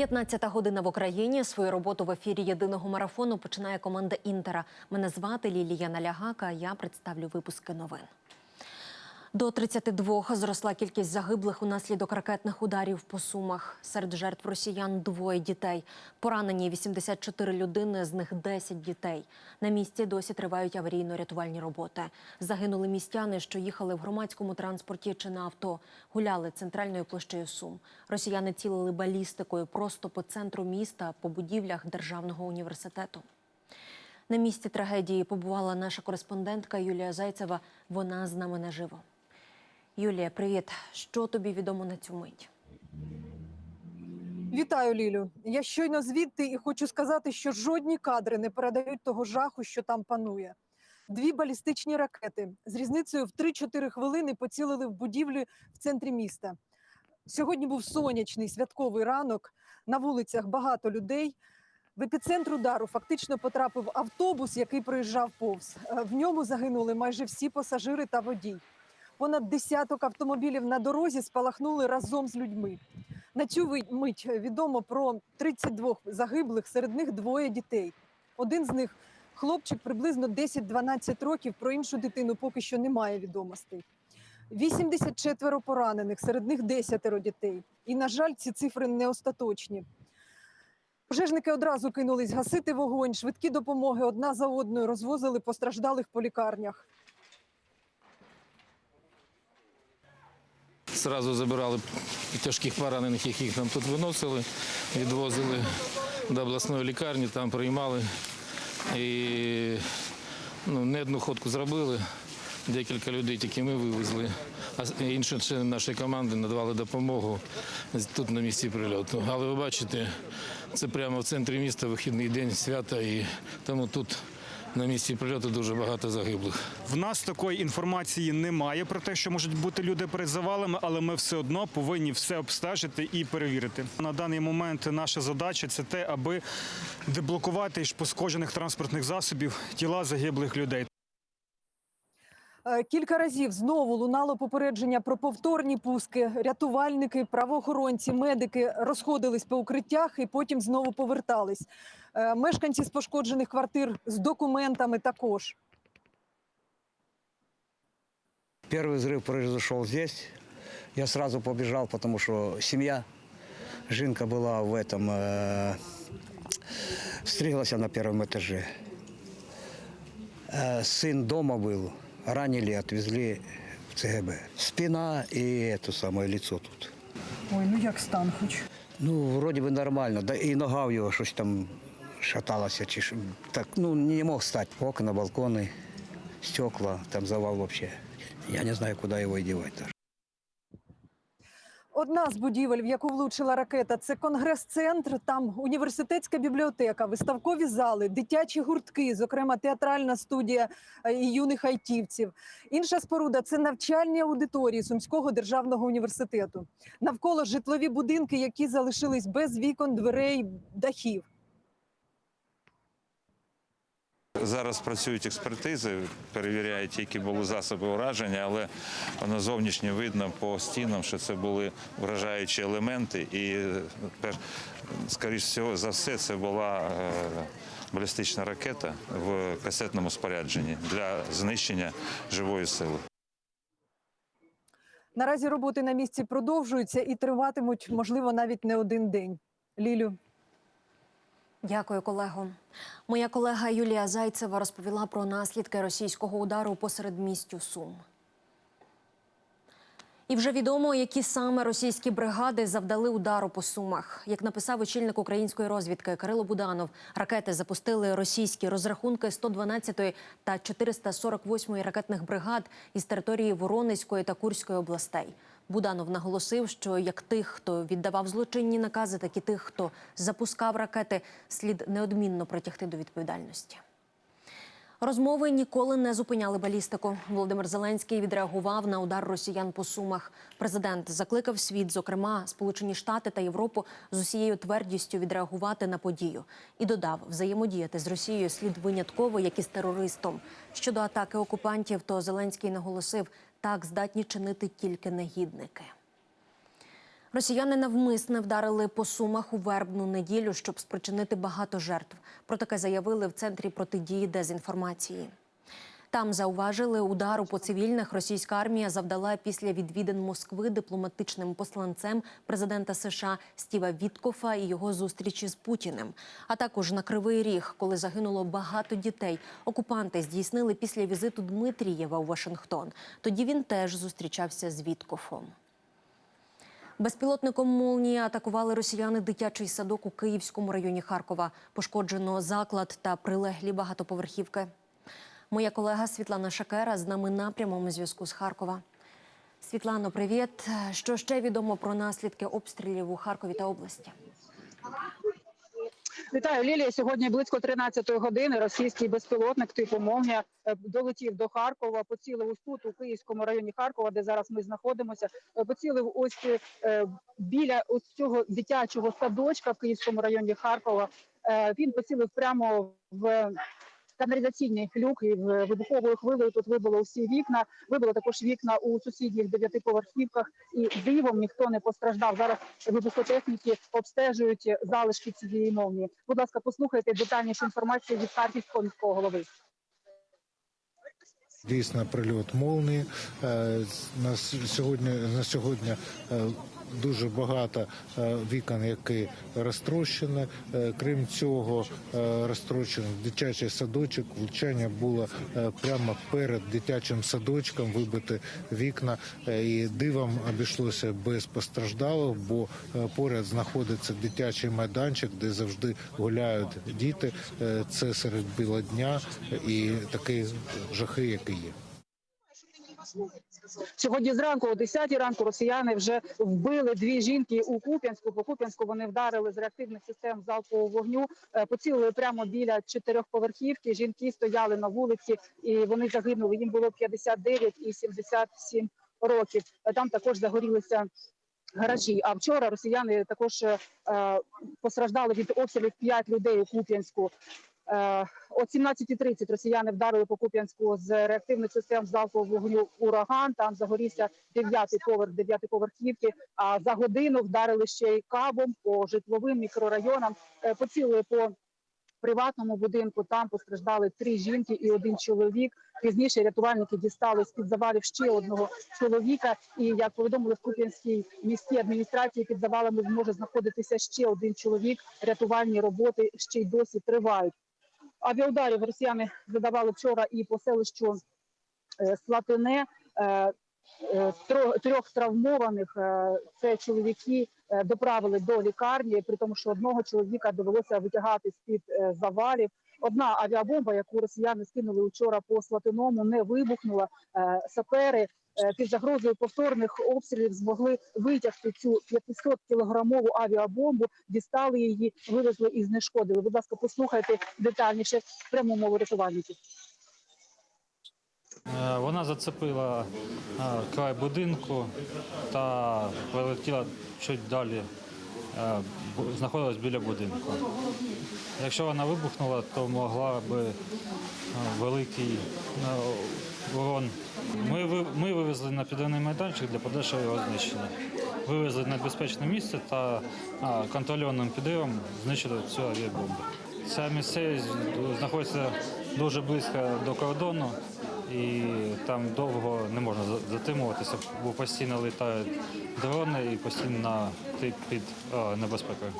15 година в Україні. Свою роботу в ефірі єдиного марафону починає команда Інтера. Мене звати Лілія Налягака. Я представлю випуски новин. До 32 зросла кількість загиблих унаслідок ракетних ударів по сумах. Серед жертв росіян двоє дітей. Поранені 84 людини, з них 10 дітей. На місці досі тривають аварійно-рятувальні роботи. Загинули містяни, що їхали в громадському транспорті чи на авто. Гуляли центральною площею Сум. Росіяни цілили балістикою просто по центру міста, по будівлях державного університету. На місці трагедії побувала наша кореспондентка Юлія Зайцева. Вона з нами наживо. Юлія, привіт. Що тобі відомо на цю мить? Вітаю, Лілю. Я щойно звідти і хочу сказати, що жодні кадри не передають того жаху, що там панує. Дві балістичні ракети з різницею в 3-4 хвилини поцілили в будівлі в центрі міста. Сьогодні був сонячний святковий ранок. На вулицях багато людей. В епіцентр удару фактично потрапив автобус, який проїжджав повз. Е, В ньому загинули майже всі пасажири та водій. Понад десяток автомобілів на дорозі спалахнули разом з людьми. На цю мить відомо про 32 загиблих, серед них двоє дітей. Один з них хлопчик приблизно 10-12 років. Про іншу дитину поки що немає відомостей. 84 поранених, серед них 10 дітей. І, на жаль, ці цифри не остаточні. Пожежники одразу кинулись гасити вогонь, швидкі допомоги одна за одною розвозили постраждалих по лікарнях. Зразу забирали тяжких поранених, яких там тут виносили, відвозили до обласної лікарні, там приймали. І ну, не одну ходку зробили. Декілька людей тільки ми вивезли, а інші члени нашої команди надавали допомогу тут на місці прильоту. Але ви бачите, це прямо в центрі міста вихідний день свята, і тому тут на місці прильоту дуже багато загиблих. В нас такої інформації немає про те, що можуть бути люди перед завалами, але ми все одно повинні все обстежити і перевірити. На даний момент наша задача це те, аби деблокувати із пошкоджених транспортних засобів тіла загиблих людей. Е, Кілька разів знову лунало попередження про повторні пуски. Рятувальники, правоохоронці, медики розходились по укриттях і потім знову повертались. Е, Мешканці з пошкоджених квартир з документами також. Первый взрыв произошел здесь. Я сразу побежал, потому что семья, жинка была в этом, э, стриглась на первом этаже. Э, сын дома был, ранили, отвезли в ЦГБ. Спина и это самое лицо тут. Ой, ну як стан хоч. Ну, вроде бы нормально, да и нога у него щось там шаталася, чи що. так, ну, не мог встать. Окна, балконы, стекла, там завал вообще. Я не знаю, куда его и девать даже. Одна з будівель, в яку влучила ракета, це конгрес-центр. Там університетська бібліотека, виставкові зали, дитячі гуртки, зокрема театральна студія е, і юних айтівців. Інша споруда це навчальні аудиторії Сумського державного університету. Навколо житлові будинки, які залишились без вікон, дверей, дахів. Зараз працюють експертизи, перевіряють, які були засоби ураження, але воно зовнішньо видно по стінам, що це були вражаючі елементи, і скоріш за все це була е, балістична ракета в касетному спорядженні для знищення живої сили. Наразі роботи на місці продовжуються і триватимуть, можливо, навіть не один день. Лілю. Дякую, колего. Моя колега Юлія Зайцева розповіла про наслідки російського удару по середмістю Сум. І вже відомо, які саме російські бригади завдали удару по сумах. Як написав очільник української розвідки Кирило Буданов, ракети запустили російські розрахунки 112-ї та 448-ї ракетних бригад із території Воронезької та Курської областей. Буданов наголосив, що як тих, хто віддавав злочинні накази, так і тих, хто запускав ракети, слід неодмінно притягти до відповідальності. Розмови ніколи не зупиняли балістику. Володимир Зеленський відреагував на удар росіян по сумах. Президент закликав світ, зокрема Сполучені Штати та Європу, з усією твердістю відреагувати на подію і додав, взаємодіяти з Росією слід винятково, як і з терористом. Щодо атаки окупантів, то Зеленський наголосив, так здатні чинити тільки негідники. Росіяни навмисне вдарили по сумах у вербну неділю, щоб спричинити багато жертв. Про таке заявили в центрі протидії дезінформації. Там зауважили, удару по цивільних російська армія завдала після відвідин Москви дипломатичним посланцем президента США Стіва Віткофа і його зустрічі з Путіним. А також на Кривий Ріг, коли загинуло багато дітей. Окупанти здійснили після візиту Дмитрієва у Вашингтон. Тоді він теж зустрічався з Віткофом. Безпілотником «Молнія» атакували росіяни дитячий садок у Київському районі Харкова. Пошкоджено заклад та прилеглі багатоповерхівки. Моя колега Світлана Шакера з нами на прямому зв'язку з Харкова. Світлано, привіт. Що ще відомо про наслідки обстрілів у Харкові та області? Вітаю, Лілія. Сьогодні близько 13-ї години російський безпілотник типу «Молнія» е, долетів до Харкова, поцілив ось тут, у Київському районі Харкова, де зараз ми знаходимося. е, Поцілив ось е, біля ось цього дитячого садочка в Київському районі Харкова. Він поцілив прямо в каналізаційний люк і в вибуховою хвилею тут вибило всі вікна. Вибило також вікна у сусідніх дев'ятиповерхівках, і дивом ніхто не постраждав. Зараз вибухотехніки обстежують залишки цієї молнії. Будь ласка, послухайте детальнішу інформацію від харківського міського голови. Дійсно, прильот молнії. Е, На сьогодні на сьогодні е, дуже багато е, вікон, які розтрощені. Е, Крім цього, е, розтрощений дитячий садочок. Влучання було прямо перед дитячим садочком. Вибити вікна і дивом обійшлося без постраждалих, бо поряд знаходиться дитячий майданчик, де завжди гуляють діти. Це серед біла дня і такі жахи, які є. Сьогодні зранку, о 10 ранку, росіяни вже вбили дві жінки у Куп'янську. По Куп'янську вони вдарили з реактивних систем залпового вогню, е, поцілили прямо біля чотирьохповерхівки. Жінки стояли на вулиці і вони загинули. Їм було 59 і 77 років. Е, Там також загорілися. Гаражі. А вчора росіяни також е, е, постраждали від обстрілів 5 людей у Куп'янську. О 17.30 росіяни вдарили по Куп'янську з реактивних систем залпового вогню ураган. Там загорівся дев'ятий поверх дев'ятиповерхівки. А за годину вдарили ще й кабом по житловим мікрорайонам. Е, Поцілили по приватному будинку. Там постраждали три жінки і один чоловік. Пізніше рятувальники дістали з під завалів ще одного чоловіка. І як повідомили в Куп'янській міській адміністрації, під завалами може знаходитися ще один чоловік. Рятувальні роботи ще й досі тривають. Авіаударів росіяни задавали вчора і по селищу е, Слатине. Е, е, Трьох травмованих це чоловіки доправили до лікарні, при тому, що одного чоловіка довелося витягати з під завалів. Одна авіабомба, яку росіяни скинули вчора по Слатиному, не вибухнула. Сапери під загрозою повторних обстрілів змогли витягти цю 500 кілограмову авіабомбу, дістали її, вивезли і знешкодили. Будь ласка, послухайте детальніше пряму мову рятувальників. Е, Вона зацепила е, край будинку та прилетіла чуть далі, е, знаходилась біля будинку. Якщо вона вибухнула, то могла би е, великий е, урон. Ми, вивезли на підводний майданчик для подальшого його знищення. Вивезли на безпечне місце та контрольованим підривом знищили цю авіабомбу. Ця місцевість знаходиться дуже близько до кордону, і там довго не можна затримуватися, бо постійно літають дрони і постійно ти під небезпекою.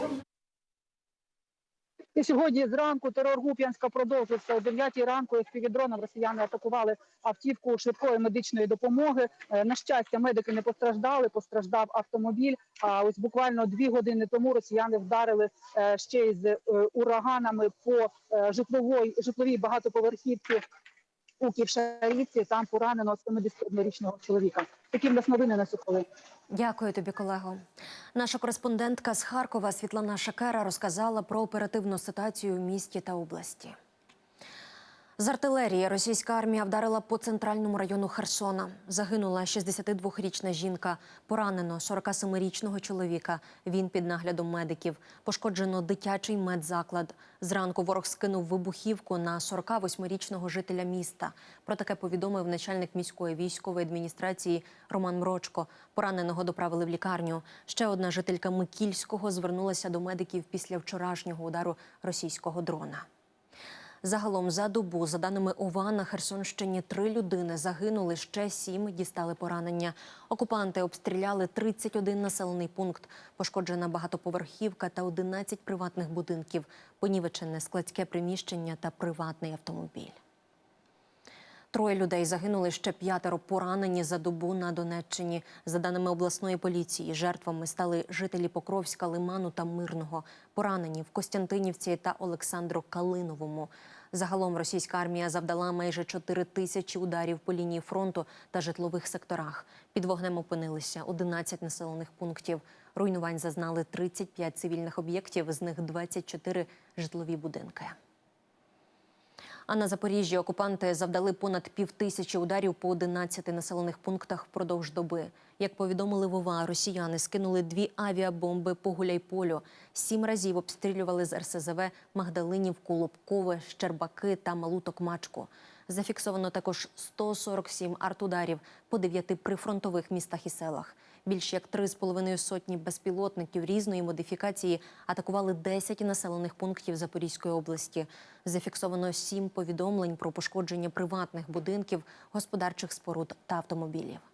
І сьогодні зранку терор Гуп'янська продовжився. О 9 ранку FPV-дроном росіяни атакували автівку швидкої медичної допомоги. Е, На щастя, медики не постраждали, постраждав автомобіль. А ось буквально дві години тому росіяни вдарили е, ще й з е, ураганами по житловій житловій багатоповерхівці у Ківшарівці. Там поранено 71-річного чоловіка. Такі в нас новини на цю. Дякую тобі, колего. Наша кореспондентка з Харкова Світлана Шакера розказала про оперативну ситуацію в місті та області. З артилерії російська армія вдарила по центральному району Херсона. Загинула 62-річна жінка, поранено 47-річного чоловіка. Він під наглядом медиків. Пошкоджено дитячий медзаклад. Зранку ворог скинув вибухівку на 48-річного жителя міста. Про таке повідомив начальник міської військової адміністрації Роман Мрочко. Пораненого доправили в лікарню. Ще одна жителька Микільського звернулася до медиків після вчорашнього удару російського дрона. Загалом за добу, за даними ОВА, на Херсонщині три людини загинули, ще сім дістали поранення. Окупанти обстріляли 31 населений пункт. Пошкоджена багатоповерхівка та 11 приватних будинків. Понівечене складське приміщення та приватний автомобіль. Троє людей загинули, ще п'ятеро поранені за добу на Донеччині. За даними обласної поліції, жертвами стали жителі Покровська, Лиману та Мирного. Поранені в Костянтинівці та Олександру Калиновому. Загалом російська армія завдала майже 4 тисячі ударів по лінії фронту та житлових секторах. Під вогнем опинилися 11 населених пунктів. Руйнувань зазнали 35 цивільних об'єктів, з них 24 житлові будинки. А на Запоріжжі окупанти завдали понад півтисячі ударів по 11 населених пунктах впродовж доби. Як повідомили Вова, росіяни скинули дві авіабомби по Гуляйполю. Сім разів обстрілювали з РСЗВ Магдалинів, Колобкове, Щербаки та Малу Токмачку. Зафіксовано також 147 артударів по дев'яти прифронтових містах і селах. Більш як три з половиною сотні безпілотників різної модифікації атакували 10 населених пунктів Запорізької області. Зафіксовано сім повідомлень про пошкодження приватних будинків, господарчих споруд та автомобілів.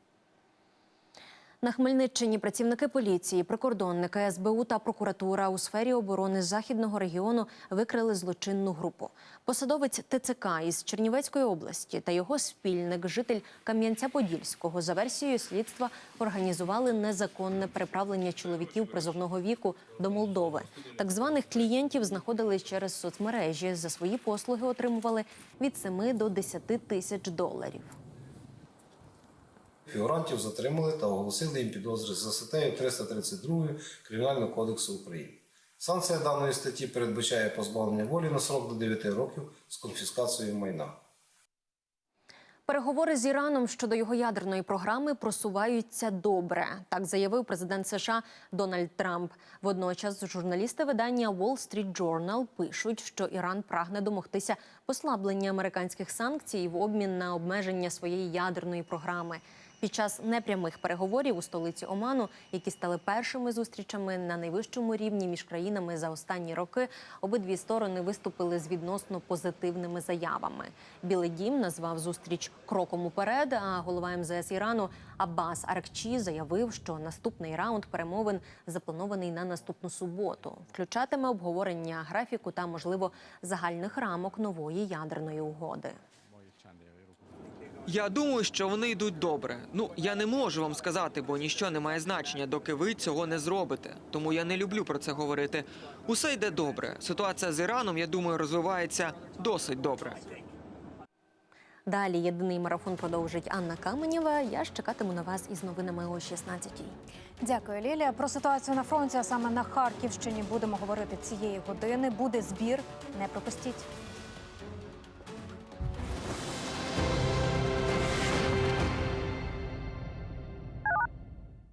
На Хмельниччині працівники поліції, прикордонники, СБУ та прокуратура у сфері оборони західного регіону викрили злочинну групу. Посадовець ТЦК із Чернівецької області та його спільник, житель Кам'янця-Подільського, за версією слідства організували незаконне переправлення чоловіків призовного віку до Молдови. Так званих клієнтів знаходили через соцмережі. За свої послуги отримували від 7 до 10 тисяч доларів. Фігурантів затримали та оголосили їм підозри за статтею 332 Кримінального кодексу України. Санкція даної статті передбачає позбавлення волі на срок до 9 років з конфіскацією майна. Переговори з Іраном щодо його ядерної програми просуваються добре. Так заявив президент США Дональд Трамп. Водночас журналісти видання Wall Street Journal пишуть, що Іран прагне домогтися послаблення американських санкцій в обмін на обмеження своєї ядерної програми. Під час непрямих переговорів у столиці Оману, які стали першими зустрічами на найвищому рівні між країнами за останні роки, обидві сторони виступили з відносно позитивними заявами. Білий дім назвав зустріч кроком уперед. А голова МЗС Ірану Аббас Аракчі заявив, що наступний раунд перемовин запланований на наступну суботу. Включатиме обговорення графіку та, можливо, загальних рамок нової ядерної угоди. Я думаю, що вони йдуть добре. Ну я не можу вам сказати, бо ніщо не має значення, доки ви цього не зробите. Тому я не люблю про це говорити. Усе йде добре. Ситуація з Іраном, я думаю, розвивається досить добре. Далі єдиний марафон продовжить Анна Каменєва. Я ж чекатиму на вас із новинами о 16-й. Дякую, Лілія. Про ситуацію на фронті, а саме на Харківщині, будемо говорити цієї години. Буде збір. Не пропустіть.